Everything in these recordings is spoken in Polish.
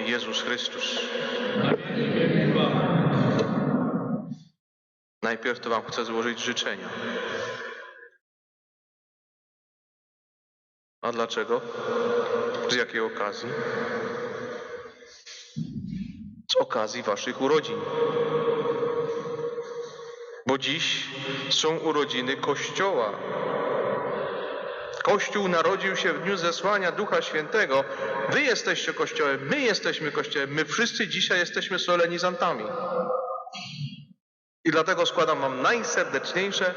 Jezus Chrystus. Najpierw to Wam chcę złożyć życzenia. A dlaczego? Z jakiej okazji? Z okazji Waszych urodzin. Bo dziś są urodziny Kościoła. Kościół narodził się w dniu zesłania Ducha Świętego. Wy jesteście Kościołem, my jesteśmy Kościołem, my wszyscy dzisiaj jesteśmy solenizantami. I dlatego składam Wam najserdeczniejsze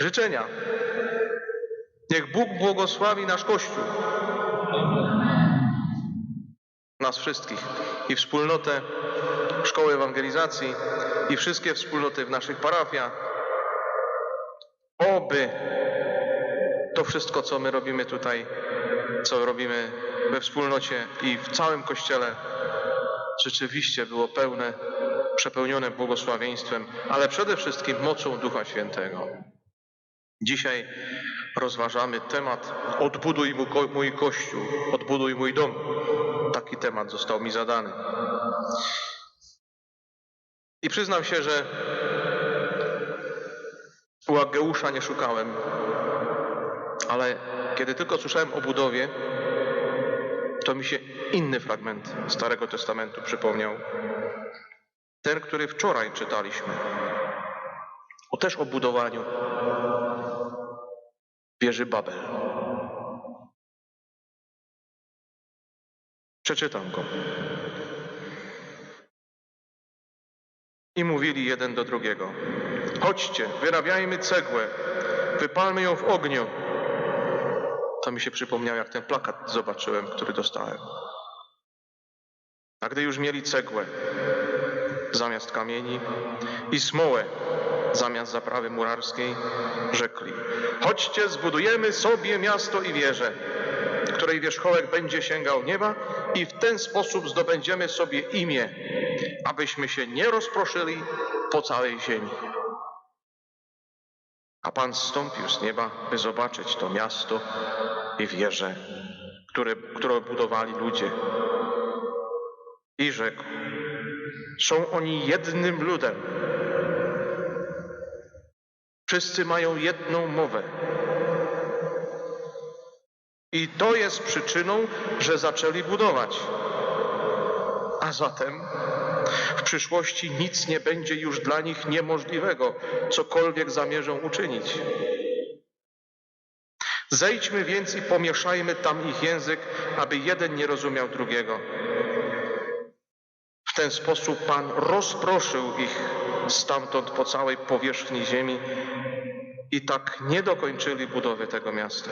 życzenia. Niech Bóg błogosławi nasz Kościół. Nas wszystkich i wspólnotę Szkoły Ewangelizacji i wszystkie wspólnoty w naszych parafiach. Oby to wszystko, co my robimy tutaj, co robimy we wspólnocie i w całym Kościele, rzeczywiście było pełne, przepełnione błogosławieństwem, ale przede wszystkim mocą Ducha Świętego. Dzisiaj rozważamy temat Odbuduj mój Kościół, odbuduj mój dom. Taki temat został mi zadany. I przyznam się, że u Ageusza nie szukałem, ale kiedy tylko słyszałem o budowie, to mi się inny fragment Starego Testamentu przypomniał. Ten, który wczoraj czytaliśmy. O też o budowaniu wieży Babel. Przeczytam go. I mówili jeden do drugiego: Chodźcie, wyrabiajmy cegłę, wypalmy ją w ogniu. To mi się przypomniał, jak ten plakat zobaczyłem, który dostałem. A gdy już mieli cegłę zamiast kamieni i smołę zamiast zaprawy murarskiej, rzekli: Chodźcie, zbudujemy sobie miasto i wieżę, której wierzchołek będzie sięgał nieba, i w ten sposób zdobędziemy sobie imię, abyśmy się nie rozproszyli po całej ziemi. A Pan zstąpił z nieba, by zobaczyć to miasto i wieżę, które, które budowali ludzie. I rzekł: Są oni jednym ludem. Wszyscy mają jedną mowę. I to jest przyczyną, że zaczęli budować. A zatem w przyszłości nic nie będzie już dla nich niemożliwego, cokolwiek zamierzą uczynić. Zejdźmy więc i pomieszajmy tam ich język, aby jeden nie rozumiał drugiego. W ten sposób Pan rozproszył ich stamtąd po całej powierzchni ziemi i tak nie dokończyli budowy tego miasta.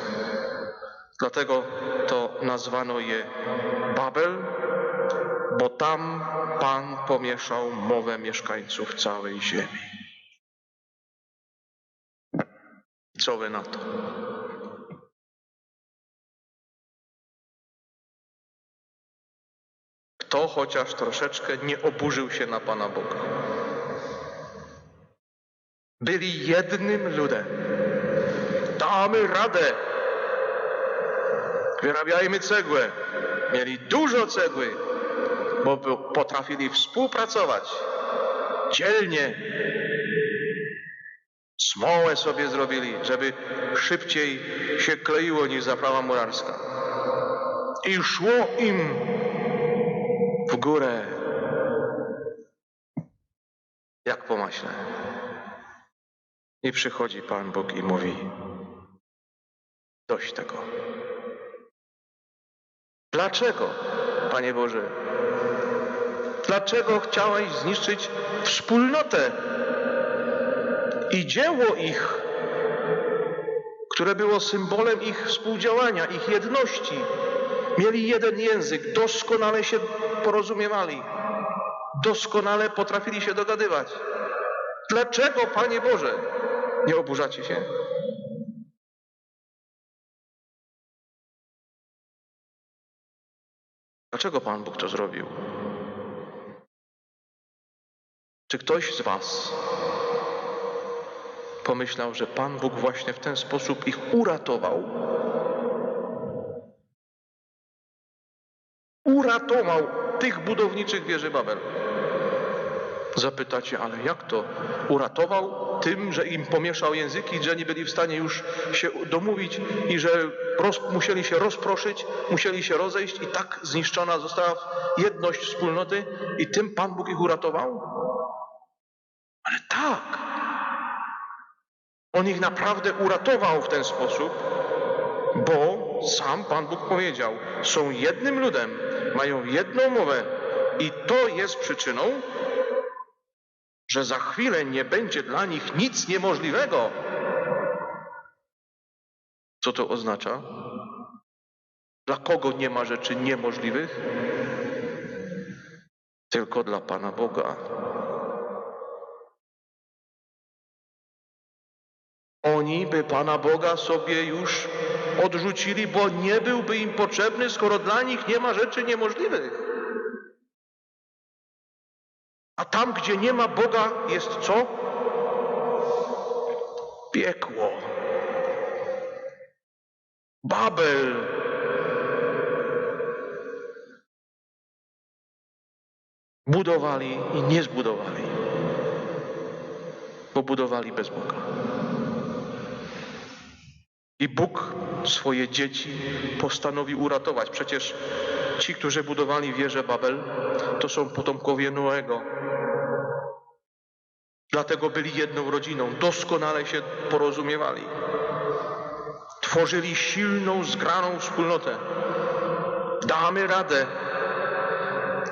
Dlatego to nazwano je Babel, bo tam Pan pomieszał mowę mieszkańców całej ziemi. Co wy na to? Kto chociaż troszeczkę nie oburzył się na Pana Boga? Byli jednym ludem. Damy radę. Wyrabiajmy cegłę. Mieli dużo cegły, bo potrafili współpracować dzielnie. Smołę sobie zrobili, żeby szybciej się kleiło niż zaprawa murarska. I szło im w górę, jak po maśle. I przychodzi Pan Bóg i mówi: Dość tego. Dlaczego, Panie Boże? Dlaczego chciałeś zniszczyć wspólnotę i dzieło ich, które było symbolem ich współdziałania, ich jedności? Mieli jeden język, doskonale się porozumiewali, doskonale potrafili się dogadywać. Dlaczego, Panie Boże, nie oburzacie się? Dlaczego Pan Bóg to zrobił? Czy ktoś z Was pomyślał, że Pan Bóg właśnie w ten sposób ich uratował? uratował tych budowniczych wieży Babel. Zapytacie, ale jak to? Uratował tym, że im pomieszał języki, że nie byli w stanie już się domówić i że roz, musieli się rozproszyć, musieli się rozejść i tak zniszczona została jedność wspólnoty i tym Pan Bóg ich uratował? Ale tak. On ich naprawdę uratował w ten sposób, bo sam Pan Bóg powiedział, są jednym ludem, mają jedną mowę i to jest przyczyną, że za chwilę nie będzie dla nich nic niemożliwego. Co to oznacza? Dla kogo nie ma rzeczy niemożliwych? Tylko dla Pana Boga. Oni by Pana Boga sobie już odrzucili, bo nie byłby im potrzebny, skoro dla nich nie ma rzeczy niemożliwych. A tam, gdzie nie ma Boga, jest co? Piekło. Babel. Budowali i nie zbudowali, bo budowali bez Boga. I Bóg swoje dzieci postanowił uratować. Przecież ci, którzy budowali wieżę Babel, to są potomkowie Noego. Dlatego byli jedną rodziną, doskonale się porozumiewali. Tworzyli silną, zgraną wspólnotę. Damy radę.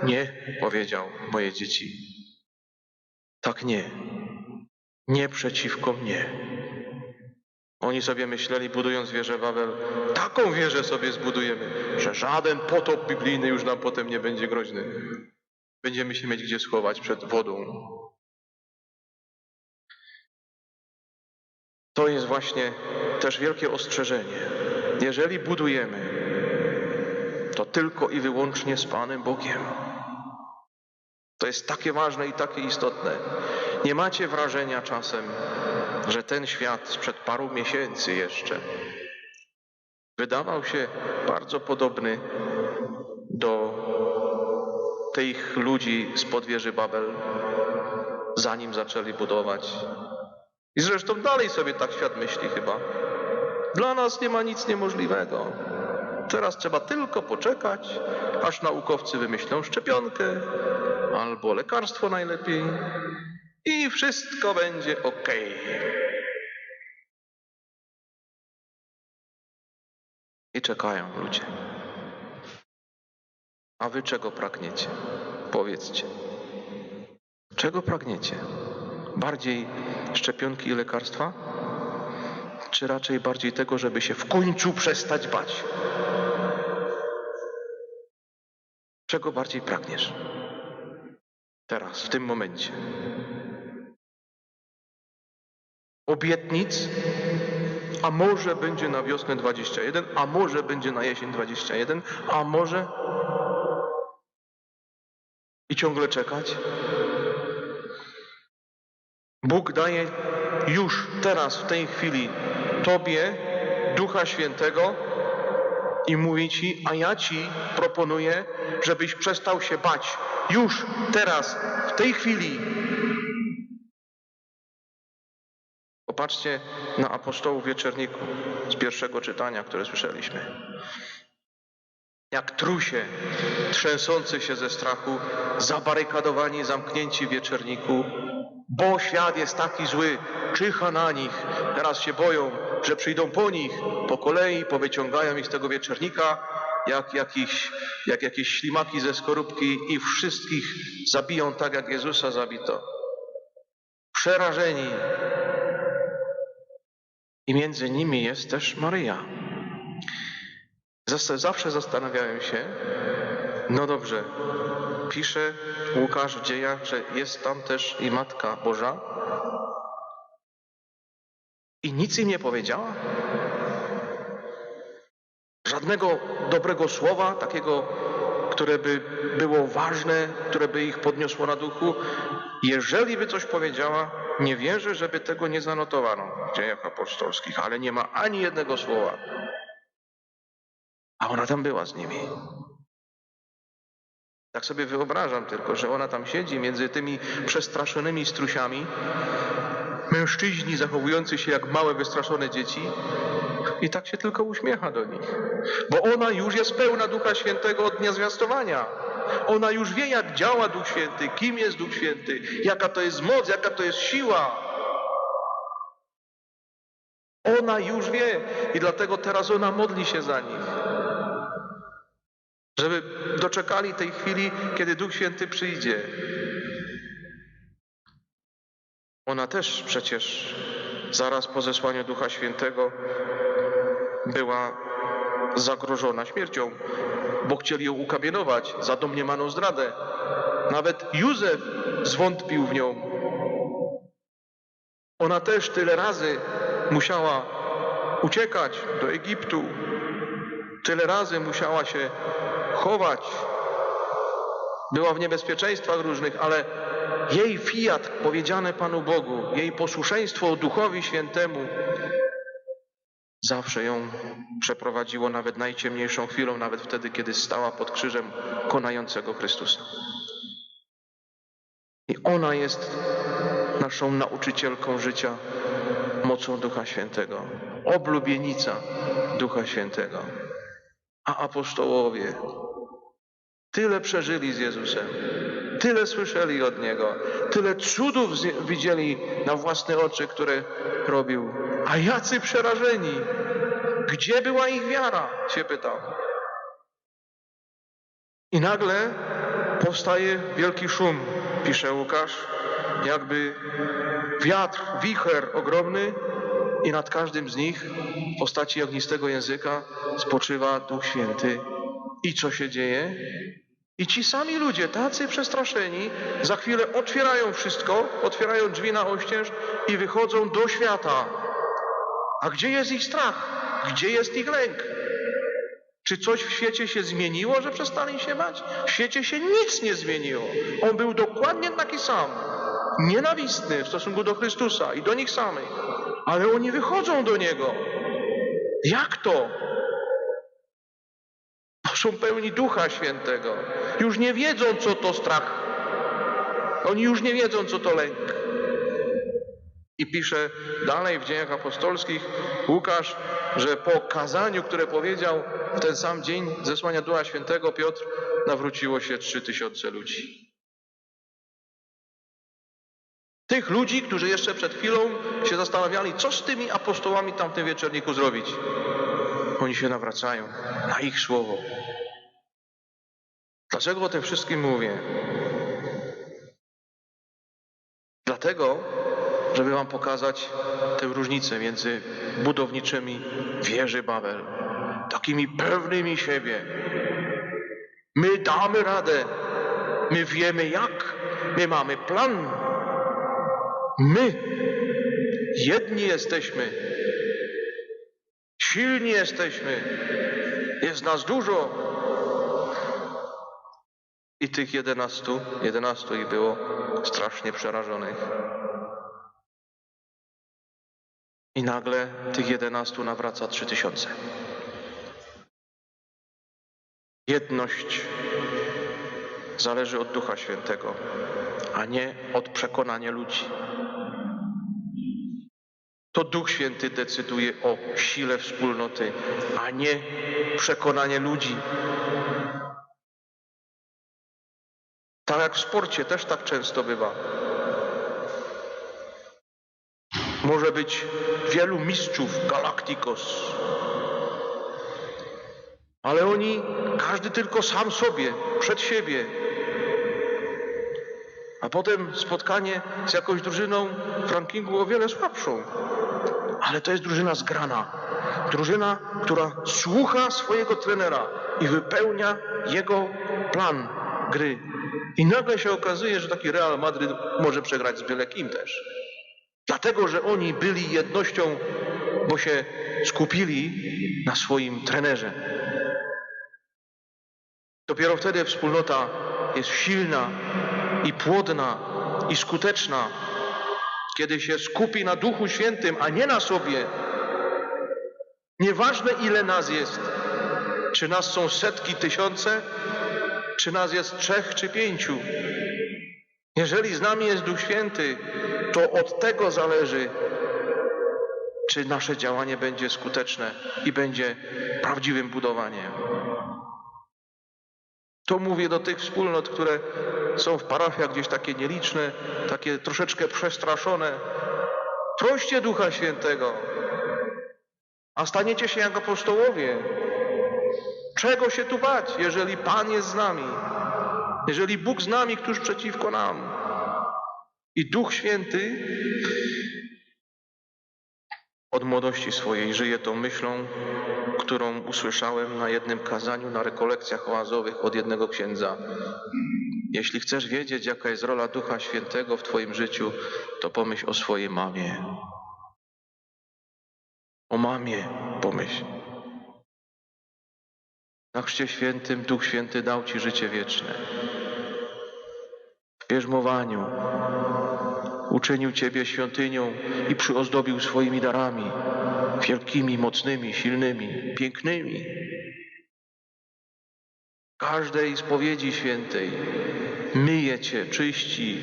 Nie, powiedział moje dzieci. Tak nie. Nie przeciwko mnie. Oni sobie myśleli, budując wieżę Wawel, taką wieżę sobie zbudujemy, że żaden potop biblijny już nam potem nie będzie groźny. Będziemy się mieć gdzie schować przed wodą. To jest właśnie też wielkie ostrzeżenie. Jeżeli budujemy, to tylko i wyłącznie z Panem Bogiem. To jest takie ważne i takie istotne. Nie macie wrażenia czasem, że ten świat sprzed paru miesięcy jeszcze wydawał się bardzo podobny do tych ludzi z podwieży Babel, zanim zaczęli budować. I zresztą dalej sobie tak świat myśli chyba. Dla nas nie ma nic niemożliwego. Teraz trzeba tylko poczekać, aż naukowcy wymyślą szczepionkę albo lekarstwo najlepiej i wszystko będzie ok. I czekają ludzie. A wy czego pragniecie? Powiedzcie. Czego pragniecie? Bardziej szczepionki i lekarstwa? Czy raczej bardziej tego, żeby się w końcu przestać bać? Czego bardziej pragniesz? Teraz, w tym momencie. Obietnic, a może będzie na wiosnę 21, a może będzie na jesień 21, a może i ciągle czekać? Bóg daje już teraz, w tej chwili, Tobie Ducha Świętego i mówi Ci, a ja Ci proponuję, żebyś przestał się bać. Już teraz, w tej chwili. Popatrzcie na apostołów wieczerniku z pierwszego czytania, które słyszeliśmy. Jak trusie, trzęsący się ze strachu, zabarykadowani, zamknięci w wieczerniku, bo świat jest taki zły, czyha na nich, teraz się boją, że przyjdą po nich, po kolei, powyciągają ich z tego wieczernika, jak, jakiś, jak jakieś ślimaki ze skorupki i wszystkich zabiją tak, jak Jezusa zabito. Przerażeni. I między nimi jest też Maryja. Zawsze zastanawiałem się, no dobrze, pisze Łukasz w dziejach, że jest tam też i Matka Boża. I nic im nie powiedziała? Żadnego dobrego słowa, takiego, które by było ważne, które by ich podniosło na duchu. Jeżeli by coś powiedziała, nie wierzę, żeby tego nie zanotowano w dziejach apostolskich, ale nie ma ani jednego słowa. A ona tam była z nimi. Tak sobie wyobrażam tylko, że ona tam siedzi między tymi przestraszonymi strusiami, mężczyźni zachowujący się jak małe, wystraszone dzieci i tak się tylko uśmiecha do nich. Bo ona już jest pełna Ducha Świętego od dnia zwiastowania. Ona już wie, jak działa Duch Święty, kim jest Duch Święty, jaka to jest moc, jaka to jest siła. Ona już wie i dlatego teraz ona modli się za nich. Żeby doczekali tej chwili, kiedy Duch Święty przyjdzie. Ona też przecież zaraz po zesłaniu Ducha Świętego była zagrożona śmiercią, bo chcieli ją ukamienować za domniemaną zdradę. Nawet Józef zwątpił w nią. Ona też tyle razy musiała uciekać do Egiptu. Tyle razy musiała się chować. Była w niebezpieczeństwach różnych, ale jej fiat powiedziane Panu Bogu, jej posłuszeństwo Duchowi Świętemu zawsze ją przeprowadziło nawet najciemniejszą chwilą, nawet wtedy, kiedy stała pod krzyżem konającego Chrystusa. I ona jest naszą nauczycielką życia mocą Ducha Świętego, oblubienica Ducha Świętego. A apostołowie tyle przeżyli z Jezusem, tyle słyszeli od Niego, tyle cudów widzieli na własne oczy, które robił. A jacy przerażeni! Gdzie była ich wiara? się pytam. I nagle powstaje wielki szum, pisze Łukasz, jakby wiatr, wicher ogromny i nad każdym z nich w postaci ognistego języka spoczywa Duch Święty. I co się dzieje? I ci sami ludzie, tacy przestraszeni, za chwilę otwierają wszystko, otwierają drzwi na oścież i wychodzą do świata. A gdzie jest ich strach? Gdzie jest ich lęk? Czy coś w świecie się zmieniło, że przestali się bać? W świecie się nic nie zmieniło. On był dokładnie taki sam. Nienawistny w stosunku do Chrystusa i do nich samych. Ale oni wychodzą do Niego. Jak to? Są pełni Ducha Świętego. Już nie wiedzą, co to strach. Oni już nie wiedzą, co to lęk. I pisze dalej w dziejach apostolskich Łukasz, że po kazaniu, które powiedział w ten sam dzień zesłania Ducha Świętego, Piotr nawróciło się trzy tysiące ludzi. Tych ludzi, którzy jeszcze przed chwilą się zastanawiali, co z tymi apostołami tam w tym wieczorniku zrobić. Oni się nawracają na ich słowo. Dlaczego o tym wszystkim mówię? Dlatego, żeby Wam pokazać tę różnicę między budowniczymi wieży Babel, takimi pewnymi siebie. My damy radę, my wiemy jak, my mamy plan. My jedni jesteśmy, silni jesteśmy, jest nas dużo. I tych jedenastu, jedenastu ich było strasznie przerażonych. I nagle tych jedenastu nawraca trzy tysiące. Jedność zależy od Ducha Świętego, a nie od przekonania ludzi. To Duch Święty decyduje o sile wspólnoty, a nie przekonanie ludzi. Tak jak w sporcie też tak często bywa. Może być wielu mistrzów Galacticos, ale oni, każdy tylko sam sobie, przed siebie. A potem spotkanie z jakąś drużyną w rankingu o wiele słabszą. Ale to jest drużyna zgrana. Drużyna, która słucha swojego trenera i wypełnia jego plan gry. I nagle się okazuje, że taki Real Madryt może przegrać z byle kim też. Dlatego, że oni byli jednością, bo się skupili na swoim trenerze. Dopiero wtedy wspólnota jest silna i płodna i skuteczna, kiedy się skupi na Duchu Świętym, a nie na sobie. Nieważne ile nas jest, czy nas są setki, tysiące, czy nas jest trzech czy pięciu. Jeżeli z nami jest Duch Święty, to od tego zależy, czy nasze działanie będzie skuteczne i będzie prawdziwym budowaniem. To mówię do tych wspólnot, które są w parafiach gdzieś takie nieliczne, takie troszeczkę przestraszone. Proście Ducha Świętego, a staniecie się jak apostołowie. Czego się tu bać, jeżeli Pan jest z nami? Jeżeli Bóg z nami, któż przeciwko nam? I Duch Święty od młodości swojej żyje tą myślą, którą usłyszałem na jednym kazaniu na rekolekcjach oazowych od jednego księdza. Jeśli chcesz wiedzieć, jaka jest rola Ducha Świętego w Twoim życiu, to pomyśl o swojej mamie. O mamie pomyśl. Na Chrzcie Świętym Duch Święty dał Ci życie wieczne. W bierzmowaniu uczynił Ciebie świątynią i przyozdobił swoimi darami, wielkimi, mocnymi, silnymi, pięknymi. Każdej spowiedzi świętej myje Cię, czyści,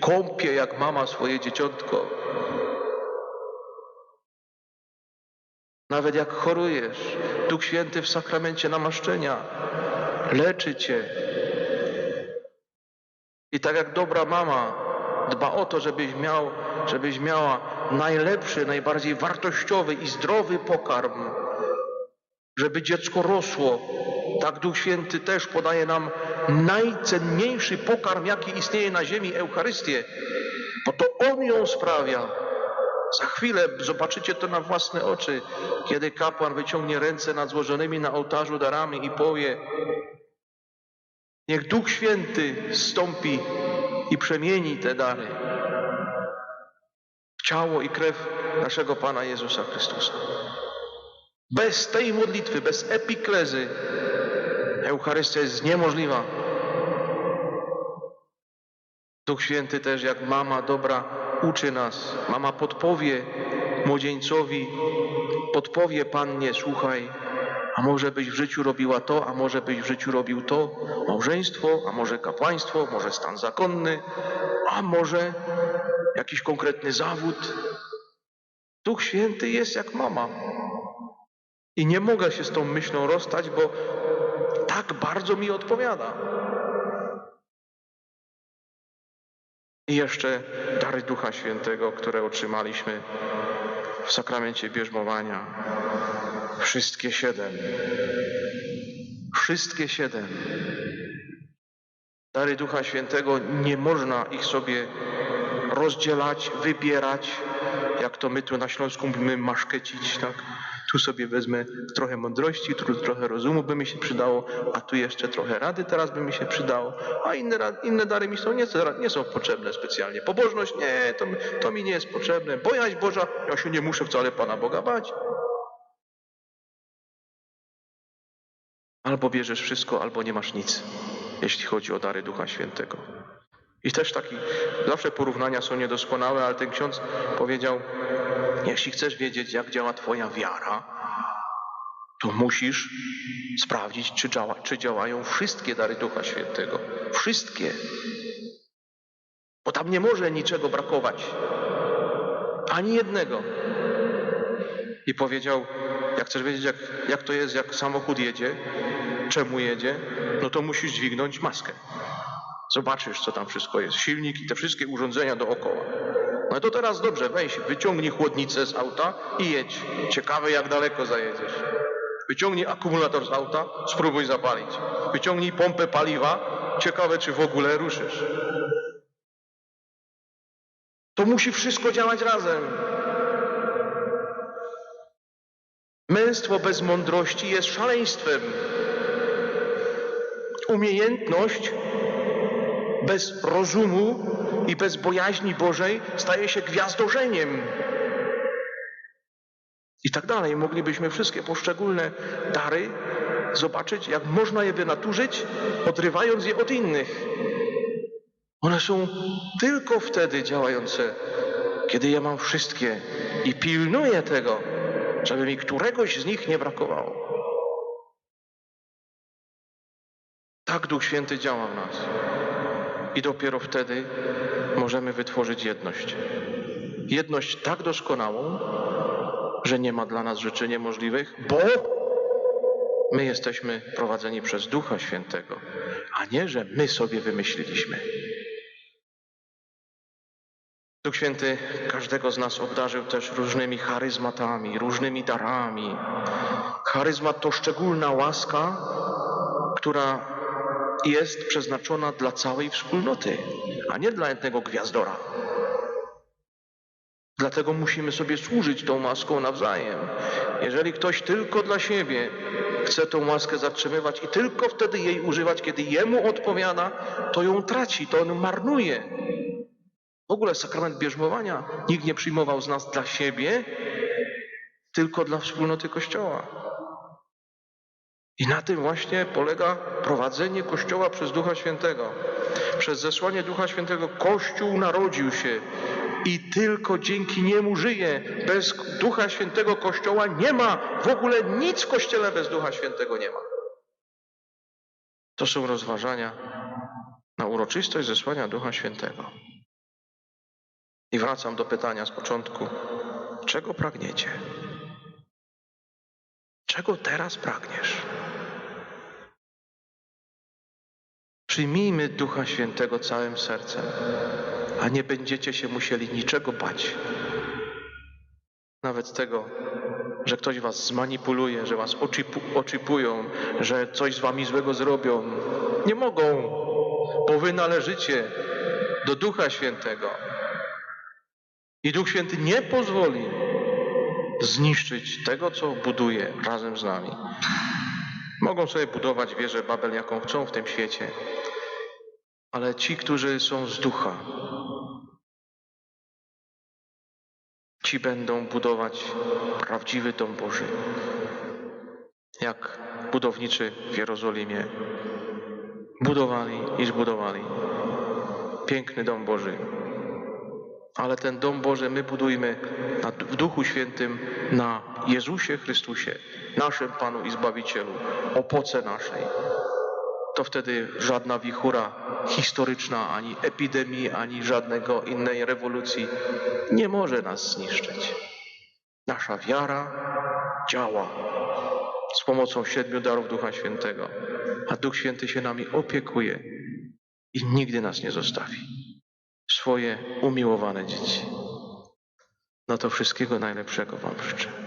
kąpie jak mama swoje dzieciątko. Nawet jak chorujesz, Duch Święty w sakramencie namaszczenia leczy Cię. I tak jak dobra mama dba o to, żebyś miał, żebyś miała najlepszy, najbardziej wartościowy i zdrowy pokarm, żeby dziecko rosło. Tak Duch Święty też podaje nam najcenniejszy pokarm, jaki istnieje na ziemi, Eucharystię, bo to On ją sprawia. Za chwilę zobaczycie to na własne oczy, kiedy kapłan wyciągnie ręce nad złożonymi na ołtarzu darami i powie: Niech Duch Święty stąpi i przemieni te dary w ciało i krew naszego Pana Jezusa Chrystusa. Bez tej modlitwy, bez epiklezy, Eucharystia jest niemożliwa. Duch Święty też, jak mama dobra, uczy nas. Mama podpowie młodzieńcowi, podpowie Pannie, słuchaj, a może byś w życiu robiła to, a może byś w życiu robił to, małżeństwo, a może kapłaństwo, może stan zakonny, a może jakiś konkretny zawód. Duch Święty jest jak mama. I nie mogę się z tą myślą rozstać, bo tak bardzo mi odpowiada. I jeszcze dary Ducha Świętego, które otrzymaliśmy w sakramencie bierzmowania. Wszystkie siedem. Wszystkie siedem. Dary Ducha Świętego nie można ich sobie rozdzielać, wybierać, jak to my tu na Śląsku mówimy maszkecić, tak? Tu sobie wezmę trochę mądrości, tu trochę rozumu by mi się przydało, a tu jeszcze trochę rady teraz by mi się przydało, a inne, inne dary mi są, nie, nie są potrzebne specjalnie. Pobożność, nie, to, to mi nie jest potrzebne. Bojaźń Boża, ja się nie muszę wcale Pana Boga bać. Albo bierzesz wszystko, albo nie masz nic, jeśli chodzi o dary Ducha Świętego. I też taki, zawsze porównania są niedoskonałe, ale ten ksiądz powiedział, jeśli chcesz wiedzieć, jak działa Twoja wiara, to musisz sprawdzić, czy, działa, czy działają wszystkie dary Ducha Świętego. Wszystkie. Bo tam nie może niczego brakować. Ani jednego. I powiedział, jak chcesz wiedzieć, jak, jak to jest, jak samochód jedzie, czemu jedzie, no to musisz dźwignąć maskę. Zobaczysz, co tam wszystko jest. Silnik i te wszystkie urządzenia dookoła. No to teraz dobrze, weź, wyciągnij chłodnicę z auta i jedź. Ciekawe, jak daleko zajedziesz. Wyciągnij akumulator z auta, spróbuj zapalić. Wyciągnij pompę paliwa, ciekawe, czy w ogóle ruszysz. To musi wszystko działać razem. Męstwo bez mądrości jest szaleństwem. Umiejętność bez rozumu i bez bojaźni Bożej staje się gwiazdorzeniem. I tak dalej. Moglibyśmy wszystkie poszczególne dary zobaczyć, jak można je wynaturzyć, odrywając je od innych. One są tylko wtedy działające, kiedy ja mam wszystkie i pilnuję tego, żeby mi któregoś z nich nie brakowało. Tak Duch Święty działa w nas. I dopiero wtedy możemy wytworzyć jedność. Jedność tak doskonałą, że nie ma dla nas rzeczy niemożliwych, bo my jesteśmy prowadzeni przez Ducha Świętego, a nie, że my sobie wymyśliliśmy. Duch Święty każdego z nas obdarzył też różnymi charyzmatami, różnymi darami. Charyzmat to szczególna łaska, która jest przeznaczona dla całej wspólnoty, a nie dla jednego gwiazdora. Dlatego musimy sobie służyć tą łaską nawzajem. Jeżeli ktoś tylko dla siebie chce tą łaskę zatrzymywać i tylko wtedy jej używać, kiedy jemu odpowiada, to ją traci, to on marnuje. W ogóle sakrament bierzmowania nikt nie przyjmował z nas dla siebie, tylko dla wspólnoty Kościoła. I na tym właśnie polega prowadzenie Kościoła przez Ducha Świętego. Przez zesłanie Ducha Świętego Kościół narodził się i tylko dzięki niemu żyje. Bez Ducha Świętego Kościoła nie ma. W ogóle nic w Kościele bez Ducha Świętego nie ma. To są rozważania na uroczystość zesłania Ducha Świętego. I wracam do pytania z początku. Czego pragniecie? Czego teraz pragniesz? Przyjmijmy Ducha Świętego całym sercem, a nie będziecie się musieli niczego bać. Nawet tego, że ktoś was zmanipuluje, że was oczipu, oczipują, że coś z wami złego zrobią. Nie mogą, bo wy należycie do Ducha Świętego. I Duch Święty nie pozwoli zniszczyć tego, co buduje razem z nami. Mogą sobie budować wieżę Babel, jaką chcą w tym świecie, ale ci, którzy są z ducha, ci będą budować prawdziwy dom Boży. Jak budowniczy w Jerozolimie budowali i zbudowali piękny dom Boży. Ale ten dom Boży my budujmy w Duchu Świętym na Jezusie Chrystusie, naszym Panu i Zbawicielu, opoce naszej. To wtedy żadna wichura historyczna, ani epidemii, ani żadnego innej rewolucji nie może nas zniszczyć. Nasza wiara działa z pomocą siedmiu darów Ducha Świętego, a Duch Święty się nami opiekuje i nigdy nas nie zostawi. Swoje umiłowane dzieci. No to wszystkiego najlepszego Wam życzę.